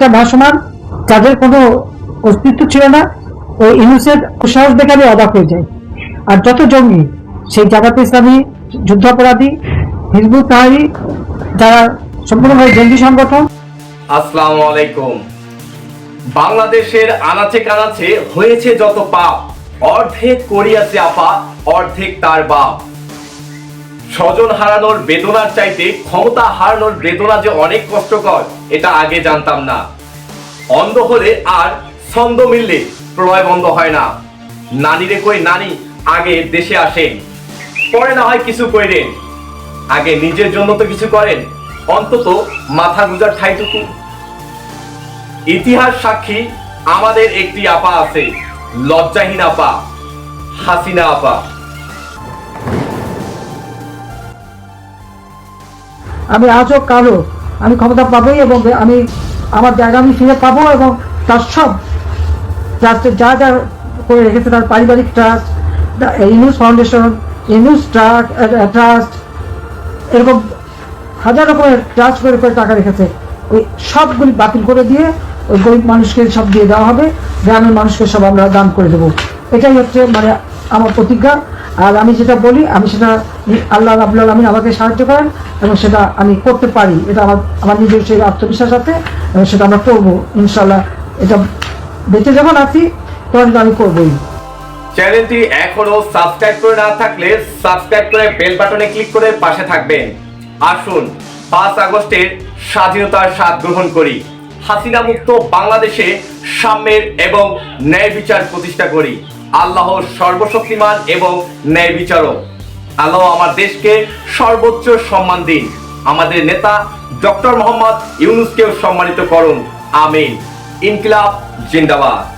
একটা ভাসমান যাদের কোনো অস্তিত্ব ছিল না ওই ইউনুসের সাহস দেখে অবাক হয়ে যাই। আর যত জঙ্গি, সেই জামাতে ইসলামী যুদ্ধাপরাধী, হিজবুত তাহারি, যারা সম্পূর্ণভাবে জঙ্গি সংগঠন। আসসালামু আলাইকুম। বাংলাদেশের আনাচে কানাচে হয়েছে যত পাপ, অর্ধেক করিয়াছে আপা, অর্ধেক তার বাপ। স্বজন হারানোর বেদনার চাইতে ক্ষমতা হারানোর বেদনা যে অনেক কষ্টকর, এটা আগে জানতাম না। অন্ধ হলে আর ছন্দ মিললে প্রলয় বন্ধ হয় না। নানিরে কই নানি, আগে দেশে আসেন। পরে না হয় কিছু কইরেন। আগে নিজের জন্য তো কিছু করেন, অন্তত মাথা গুজার ঠাইটুকু। ইতিহাস সাক্ষী, আমাদের একটি আপা আছে, লজ্জাহীন আপা, হাসিনা আপা। আমি আজও কারও আমি ক্ষমতা পাবোই এবং আমি আমার জায়গা আমি ফিরে পাবো এবং তার সব ট্রাস্টের যা যা করে রেখেছে তার পারিবারিক trust Yunus foundation Yunus trust এরকম হাজার রকমের ট্রাস্ট করে করে টাকা রেখেছে। ওই সবগুলি বাতিল করে দিয়ে ওই গরিব মানুষকে সব দিয়ে দেওয়া হবে, গ্রামের মানুষকে সব আমরা দান করে দেবো। এটাই হচ্ছে মানে আমার প্রতিজ্ঞা। আর আমি যেটা বলি, আমি সেটা আল্লাহ রাবুল আলমিন আমাকে সাহায্য করেন এবং সেটা আমি করতে পারি। এটা আমার আমার নিজের সেই আত্মবিশ্বাস আছে এবং সেটা আমরা করব ইনশাল্লাহ এটা বেঁচে যখন আছি, তখন আমি করবোই। চ্যানেলটি এখনও সাবস্ক্রাইব করে না থাকলে সাবস্ক্রাইব করে বেল বাটনে ক্লিক করে পাশে থাকবেন। আসুন, পাঁচ আগস্টের স্বাধীনতার স্বাদ গ্রহণ করি। হাসিনা মুক্ত বাংলাদেশে সাম্যের এবং ন্যায় বিচার প্রতিষ্ঠা করি। আল্লাহ সর্বশক্তিমান এবং ন্যায় বিচারক। আল্লাহ আমার দেশকে সর্বোচ্চ সম্মান দিন। আমাদের নেতা ডক্টর মোহাম্মদ ইউনুসকেও সম্মানিত করুন। আমিন। ইনকিলাব জিন্দাবাদ।